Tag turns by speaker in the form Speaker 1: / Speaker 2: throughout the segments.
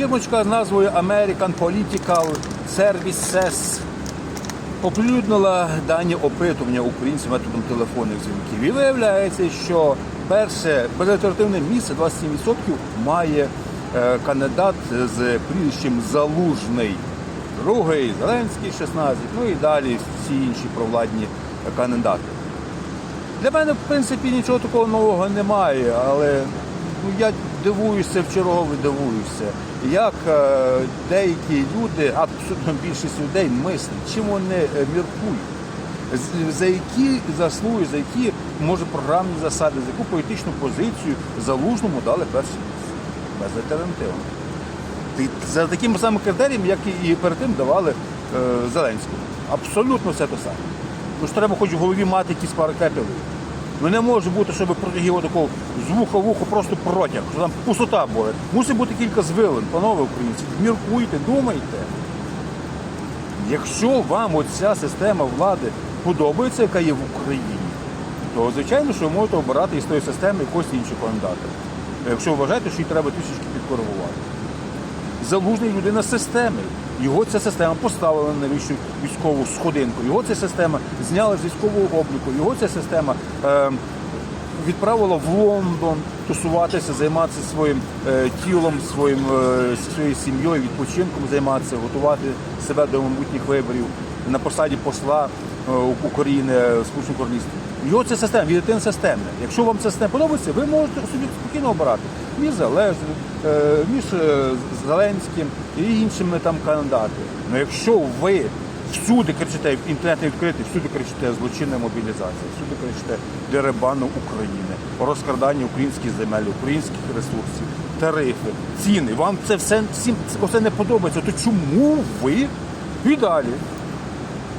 Speaker 1: фірмочка з назвою American Political Services оприлюднила дані опитування українців методом телефонних дзвінків. І виявляється, що перше безальтернативне місце 27% має е, кандидат з прізвищем Залужний. Другий Зеленський 16, ну і далі всі інші провладні кандидати. Для мене, в принципі, нічого такого нового немає, але ну, я дивуюся в чергове дивуюся, як е, деякі люди, абсолютно більшість людей мислять, чим вони е, міркують, за які заслуги, за які, може, програмні засади, за яку політичну позицію залужному дали перше місце. Безальтернативно. Ти- За таким самим критерієм, як і перед тим давали е, Зеленському. Абсолютно все те саме. Ну ж треба хоч в голові мати якісь пари кепілів. Ну не може бути, щоб його такого з вуха в вухо просто протяг, що там пустота була. Мусить бути кілька звилин, панове українці. Міркуйте, думайте. Якщо вам оця система влади подобається, яка є в Україні, то звичайно, що ви можете обирати із тої системи якогось іншого кандидата. Якщо вважаєте, що її треба трішечки підкоригувати. Залужний людина системи. Його ця система поставила на найвищу військову сходинку. Його ця система зняла з військового обліку. Його ця система е, відправила в Лондон тусуватися, займатися своїм е, тілом, своїм, е, своєю сім'єю, відпочинком займатися, готувати себе до майбутніх виборів на посаді посла е, України в Сполучених Королівстві. Його це система, єдина системна. Якщо вам ця система подобається, ви можете собі спокійно обирати між Залежним, е, між е, Зеленським і іншими там кандидатами. Ну якщо ви всюди кричите, інтернет не відкритий, всюди кричите злочинна мобілізація, всюди кричите деребану України, розкрадання українських земель, українських ресурсів, тарифи, ціни. Вам це все всім це не подобається. То чому ви і далі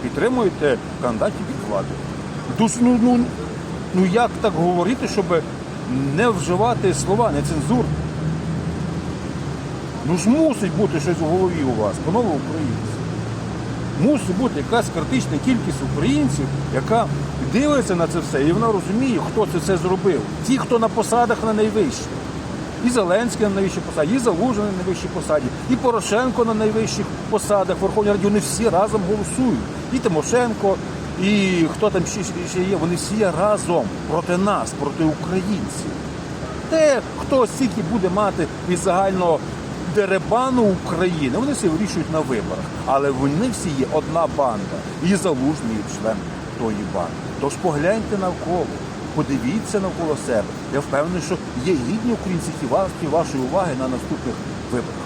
Speaker 1: підтримуєте кандидатів від влади? Тож, ну, ну, ну як так говорити, щоб не вживати слова, нецензурні? Ну ж мусить бути щось в голові у вас, панове українці. Мусить бути якась критична кількість українців, яка дивиться на це все, і вона розуміє, хто це все зробив. Ті, хто на посадах на найвищих. І Зеленський на найвищій посаді, і Залужний на найвищій посаді, і Порошенко на найвищих посадах Верховній Раді. Вони всі разом голосують. І Тимошенко, і хто там ще, ще є, вони всі разом проти нас, проти українців. Те, хто стільки буде мати від загального деребану України, вони всі вирішують на виборах. Але вони всі є одна банда. І залужний член тої банди. Тож погляньте навколо, подивіться навколо себе. Я впевнений, що є гідні українці і вас- і вашої уваги на наступних виборах.